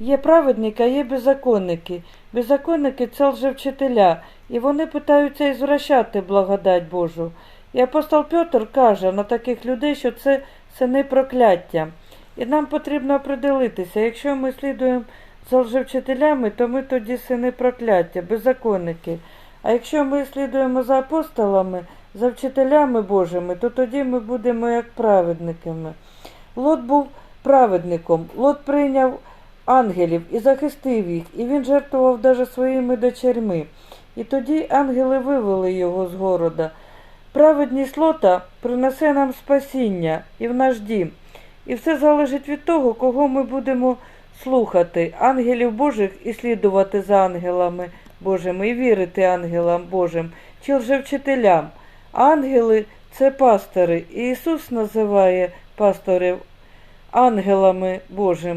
Є праведники, а є беззаконники. Беззаконники це лжевчителя, і вони питаються ізвращати благодать Божу. І апостол Петр каже на таких людей, що це сини прокляття. І нам потрібно определитися, якщо ми слідуємо за лжевчителями, то ми тоді сини прокляття, беззаконники. А якщо ми слідуємо за апостолами, за вчителями Божими, то тоді ми будемо як праведниками. Лот був праведником, Лот прийняв ангелів і захистив їх, і він жертвував даже своїми дочерьми. І тоді ангели вивели його з города. Праведність Лота принесе нам спасіння і в наш дім. І все залежить від того, кого ми будемо слухати, ангелів Божих і слідувати за ангелами Божими, і вірити ангелам Божим, чи лжевчителям. Ангели це пастори. І Ісус називає пасторів ангелами Божими.